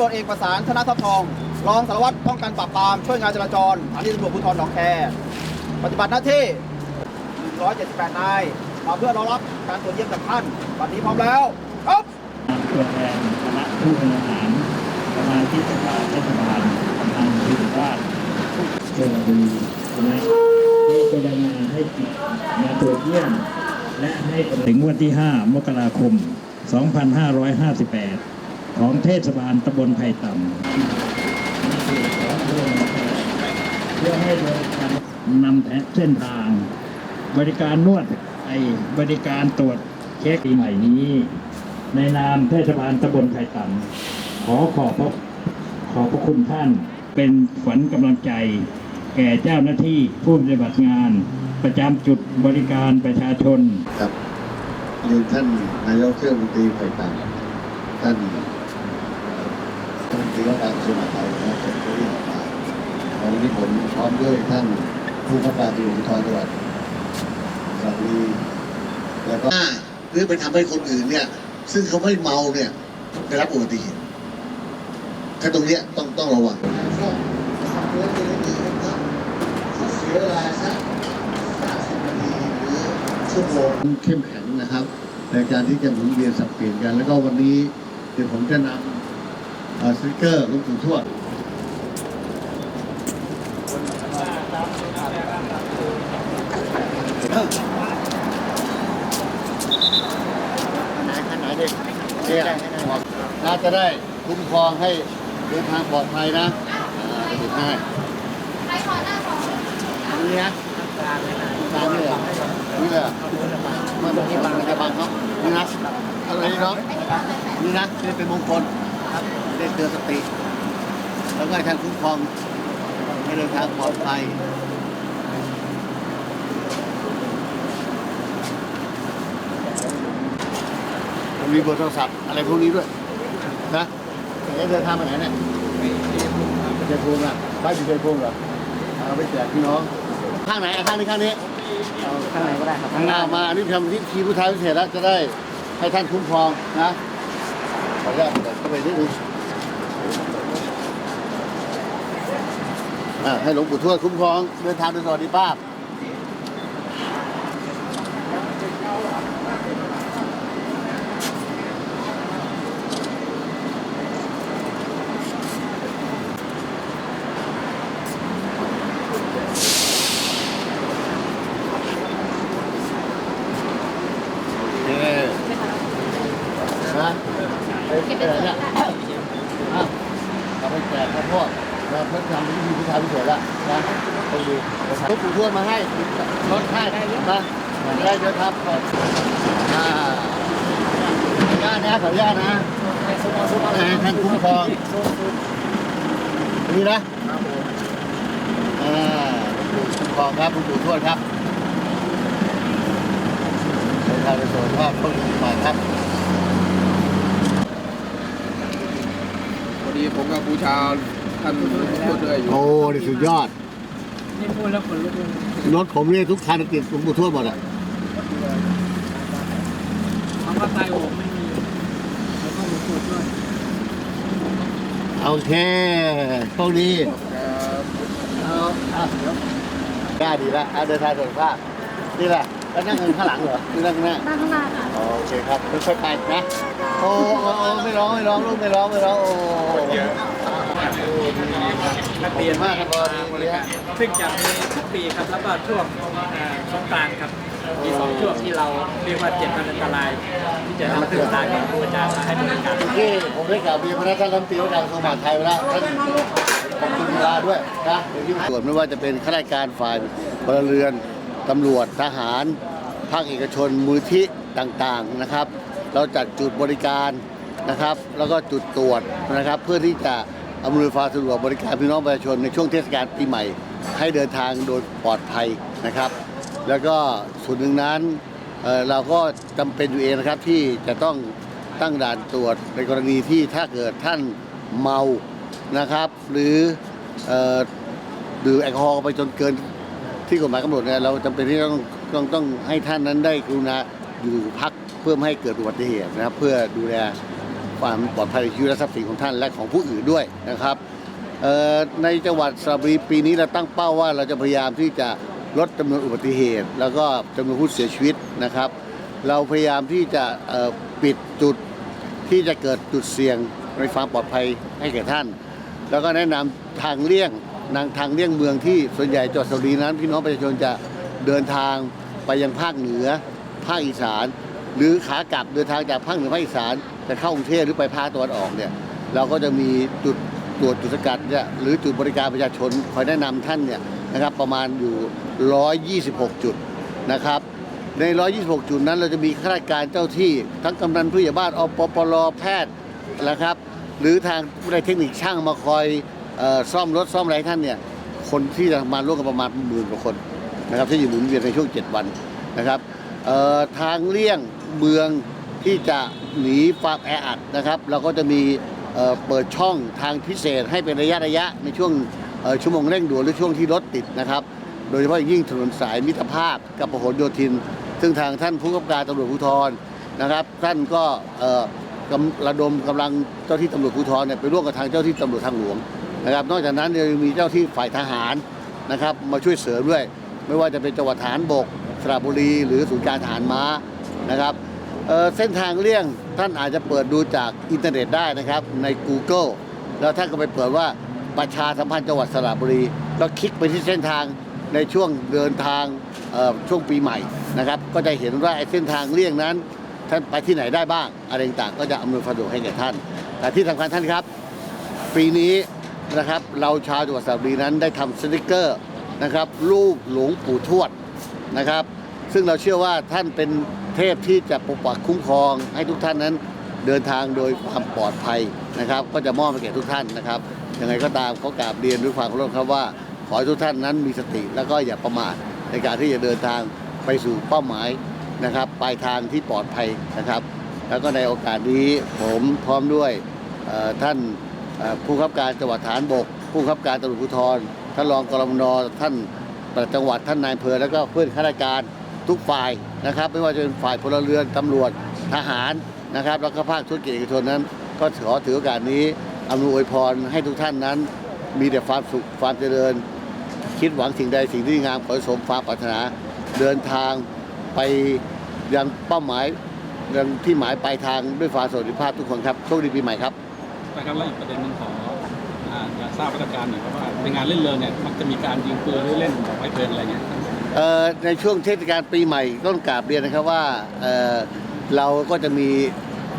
ร้อยตำรวจเอกประสานธนทัพทอง รองสารวัตรป้องกันปราบปราม ช่วยงานจราจรสถานีตำรวจภูธรหนองแค ปฏิบัติหน้าที่ 178 นายมาเพื่อรองรับการตรวจเยี่ยมจากท่าน วันนี้พร้อมแล้วครับตัวแทนคณะผู้บริหารสมาชิกสภาเทศบาลกำนันผู้ใหญ่บ้านเชิญดูคณะที่จะรายงานให้มาตรวจเยี่ยม และให้ถึงวันที่ 5 มกราคม 2558 ของเทศบาลตำบลไผ่ต่ำเพื่อให้บริการนำแผนเส้นทาง บริการนวดไอบริการตรวจเช็คปีใหม่นี้ ในนามเทศบาลตำบลไผ่ต่ำขอขอบพระขอบพระคุณท่านเป็นขวัญกำลังใจ แก่เจ้าหน้าที่ผู้ปฏิบัติงาน ประจำจุดบริการประชาชนครับเรียนท่านนายกเทศมนตรีไผ่ต่างท่าน ตรีว่าการกระทรวงมหาดไทยนะครับผมก็เรียนมาวันนี้ผมพร้อมด้วยท่านผู้บังคับการตำรวจภูธรจังหวัดสระบุรีแล้วก็หรือไปทำให้คนอื่นเนี่ย ซึ่งเขาไม่เมาเนี่ยได้รับอุบัติเหตุถ้าตรงเนี้ยต้องต้องระวังก็ขับรถไปเรื่อยๆนะครับเสียเวลาสัก50นาทีหรือชั่วโมงเข้มแข็งนะครับในการที่จะหมุนเวียนสับเปลี่ยนกัน แล้วก็วันนี้เดี๋ยวผมจะนำ สติกเกอร์ลวงปู่ทวดไหนขนาดเด็กเนี่ยน่าจะได้คุ้มครองให้เดินทางปลอดภัยนะอ่าเดี๋ยวติดให้นี่นะตามนี่เหรอนี่เลยมันมันจะบังมันจะบังเขานี่นะอะไรนี่เนาะนี่นะนี่เป็นมงคล เรียกเตือนสติ แล้วก็ให้ท่านคุ้มครองให้เดินทางปลอดภัยมันมีเบอร์โทรศัพท์อะไรพวกนี้ด้วยนะจะเดินทางไปไหนเนี่ยเจภูมิอะบ้านอยู่เจภูมิเหรอเอาไปแจกพี่น้อง ข้างไหนอะข้างนี้ข้างนี้ข้างในก็ได้ครับข้างหน้ามาอันนี้ทำพิธีพุทธาพิเศษแล้วจะได้ให้ท่านคุ้มครองนะขออนุญาต เข้าไปนิดนึงให้หลวงปู่ทวดคุ้มครองเดินทางโดยสวัสดิภาพ ไปไปไหนเนี่ยอะเราไปแจกข้าวโพดเราเพิ่งทำพิธีพุทธาพิเศษล้วนะไปดูรถปู่ทวดมาให้รถให้นะได้เยอะครับขอบอ่าขออนุญาตนะขออนุญาตนะท่านคุ้มครองนี่นะอ่าคุ้มครองครับหลวงปู่ทวดครับในทางในส่วนภาพเพิ่มมาครับ พอดีผมกั บบูชาท่านพูดด้วยอยู่ โอ้นี่สุดยอด นี่พูดแล้วคนลุกรถผมเนี่ยทุกคันติดหลวงปู่ทวดหมดอะคำว่าตายโหงไม่มีแล้วก็มาพูดด้วยโอเคโชคดีเอาอะเดี๋ยวได้ดีแล้วอะเดินทางสะดวกภาพนี่แหละ แล้วนั่งข้างหลังเหรอหรือนั่งข้างหน้านั่งข้างหน้าค่ะอ๋อโอเคครับค่อยๆไปนะโอ้โอ้โอ้ไม่ร้องไม่ร้องลูกไม่ร้องไม่ร้องโอ้เปลี่ยนมากครับพอดีวันนี้ซึ่งจะมีทุกปีครับแล้วก็ช่วงเอ่อสงกรานต์ครับมีสองช่วงที่เราเรียกว่าเจ็ดวันอันตราย ที่จะนำเครื่องรางของครูอาจารย์มาให้บริการเมื่อกี้ผมได้กล่าวเรียนพระท่านรัฐมนตรีว่าการกระทรวงมหาดไทยไปแล้วท่านขอบคุณเวลาด้วยนะเดี๋ยวที่ส่วนไม่ว่าจะเป็นข้าราชการฝ่ายพลเรือน ตำรวจทหาร ภาคเอกชนมูลที่ต่างๆนะครับ เราจัดจุดบริการนะครับ แล้วก็จุดตรวจนะครับ เพื่อที่จะอำนวยความสะดวกบริการพี่น้องประชาชนในช่วงเทศกาลปีใหม่ ให้เดินทางโดยปลอดภัยนะครับ แล้วก็ส่วนหนึ่งนั้นเเราก็จำเป็นอยู่เองนะครับที่จะต้องตั้งด่านตรวจในกรณีที่ถ้าเกิดท่านเมานะครับ หรือออดื่มแอลกอฮอล์ไปจนเกิน ที่กฎหมายกำหนดเนี่ยเราจำเป็นที่ต้องต้องต้องให้ท่านนั้นได้กรุณาอยู่พักเพื่อไม่ให้เกิดอุบัติเหตุนะครับเพื่อดูแลความปลอดภัยในชีวิตและทรัพย์สินของท่านและของผู้อื่นด้วยนะครับในจังหวัดสระบุรีปีนี้เราตั้งเป้าว่าเราจะพยายามที่จะลดจำนวนอุบัติเหตุ แล้วก็จำนวนผู้เสียชีวิตนะครับ เราพยายามที่จะปิดจุดที่จะเกิดจุดเสี่ยงในความปลอดภัยให้แก่ท่าน แล้วก็แนะนำทางเลี่ยง นางทางเลี่ยงเมืองที่ส่วนใหญ่จังหวัดสระบุรีนั้น พี่น้องประชาชนจะเดินทางไปยังภาคเหนือ ภาคอีสาน หรือขากลับเดินทางจากภาคเหนือภาคอีสานจะเข้ากรุงเทพหรือไปภาคตะวันออกเนี่ยเราก็จะมีจุดตรวจจุดสกัดเนี่ยหรือจุดบริการประชาชนคอยแนะนำท่านเนี่ยนะครับประมาณอยู่ 126 จุดนะครับใน 126 จุดนั้นเราจะมีข้าราชการเจ้าที่ ทั้งกำนันผู้ใหญ่บ้านอปปลแพทย์นะครับ หรือทางผู้ใดเทคนิคช่างมาคอย ซ่อมรถซ่อมอะไรท่านเนี่ยคนที่จะมาร่วมกันประมาณหมื่นกว่าคนนะครับที่อยู่หมุนเวียนในช่วง 7 วันนะครับทางเลี่ยงเมืองที่จะหนีความแออัดนะครับเราก็จะมีเปิดช่องทางพิเศษให้เป็นระยะระยะในช่วงชั่วโมงเร่งด่วนหรือช่วงที่รถติดนะครับ โดยเฉพาะอย่างยิ่งถนนสายมิตรภาพกับพหลโยธิน ซึ่งทางท่านผู้กำกับการตำรวจภูธรนะครับ ท่านก็ระดมกำลังเจ้าที่ตำรวจภูธรเนี่ยไปร่วมกับทางเจ้าที่ตำรวจทางหลวง นะครับนอกจากนั้นยังมีเจ้าที่ฝ่ายทหารนะครับมาช่วยเสริมด้วย ไม่ว่าจะเป็นจังหวัดฐานบกสระบุรี หรือศูนย์การทหารม้านะครับเเส้นทางเลี่ยงท่านอาจจะเปิดดูจากอินเทอร์เน็ตได้นะครับใน Google แล้วท่านก็ไปเปิดว่าประชาสัมพันธ์จังหวัดสระบุรีแล้วคลิกไปที่เส้นทางในช่วงเดินทางช่วงปีใหม่นะครับ ก็จะเห็นว่าไอ้เส้นทางเลี่ยงนั้น ท่านไปที่ไหนได้บ้างอะไรต่างก็จะอำนวยความสะดวกให้แก่ท่าน แต่ที่สำคัญท่านครับ ปีนี้ นะครับ เราชาวจังหวัดสระบุรีนั้นได้ทำสติกเกอร์นะครับ รูปหลวงปู่ทวดนะครับ ซึ่งเราเชื่อว่าท่านเป็นเทพที่จะปกปักคุ้มครอง ให้ทุกท่านนั้นเดินทางโดยความปลอดภัยนะครับ ก็จะมอบไปแก่ทุกท่านนะครับยังไงก็ตามเขากราบเรียนด้วยความเคารพครับว่า ขอให้ทุกท่านนั้นมีสติแล้วก็อย่าประมาทในการที่จะเดินทางไปสู่เป้าหมายนะครับปลายทางที่ปลอดภัยนะครับ แล้วก็ในโอกาสนี้ผมพร้อมด้วยท่าน ผู้ขับการจังหวัดฐานบก ผู้ขับการตำรวจภูธรท่านรองกรมนท่านปลัดจังหวัดท่านนายอำเภอแล้วก็เพื่อนข้าราชการทุกฝ่ายนะครับ ไม่ว่าจะเป็นฝ่ายพลเรือนตำรวจทหารนะครับ แล้วก็ภาคธุรกิจเอกชนนั้น ก็ขอถือโอกาสนี้อำนวยอวยพรให้ทุกท่านนั้น มีแต่ความสุขความเจริญ คิดหวังสิ่งใดสิ่งที่งามขอสมความปรารถนาเดินทางไปยังเป้าหมายยังที่หมายปลายทางด้วยความสวัสดิภาพทุกคนครับโชคดีปีใหม่ครับ นะครับแล้วอีกประเด็นหนึงขออ่าอยากทราบมาตรการหน่อยครับว่าในงานเล่นเริงเนี่ยมักจะมีการยิงปืนหรือเล่นแบบไว้เพลินอะไรเงี้ยเอ่อในช่วงเทศกาลปีใหม่ต้องกราบเรียนนะครับว่าเอ่อเราก็จะมี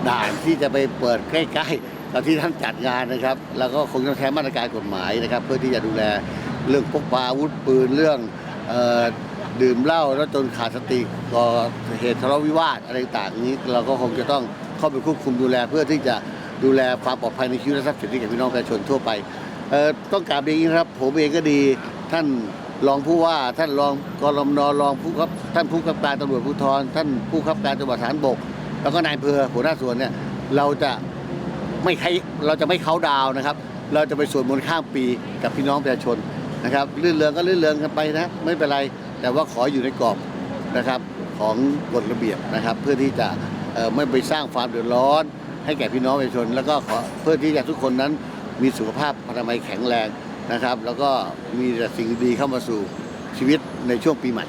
ด่านที่จะไปเปิดใกล้ๆกับที่ท่านจัดงานนะครับ แล้วก็คงต้องใช้มาตรการกฎหมายนะครับ เพื่อที่จะดูแลเรื่องพกพาอาวุธปืนเรื่องเอ่อดื่มเหล้าแล้วจนขาดสติก่อเหตุทะเลาะวิวาทอะไรต่างๆนี้ เราก็คงจะต้องเข้าไปควบคุมดูแลเพื่อที่จะ ดูแลความปลอดภัยในชีวิตและทรัพย์สินที่แก่พี่น้องประชาชนทั่วไปต้องกราบเรียนอย่างนี้นะครับ ผมเองก็ดีท่านรองผู้ว่าท่านรองกรมนรองผู้ครับท่านผู้กำกับการตำรวจภูธรท่านผู้ขับการจังหวัดฐานบก แล้วก็นายอำเภอหัวหน้าส่วนเนี่ยเราจะไม่ใครเราจะไม่เขาดาวนะครับ เราจะไปสวดมนต์ข้ามปีกับพี่น้องประชาชนนะครับลื่นเรืองก็ลื่นเรืองกันไปนะไม่เป็นไรแต่ว่าขออยู่ในกรอบนะครับของกฎระเบียบนะครับ เพื่อที่จะไม่ไปสร้างความเดือดร้อน ให้แก่พี่น้องประชาชน แล้วก็ขอเพื่อที่จะทุกคนนั้นมีสุขภาพพนามัยแข็งแรงนะครับ แล้วก็มีแต่สิ่งดีๆเข้ามาสู่ชีวิตในช่วงปีใหม่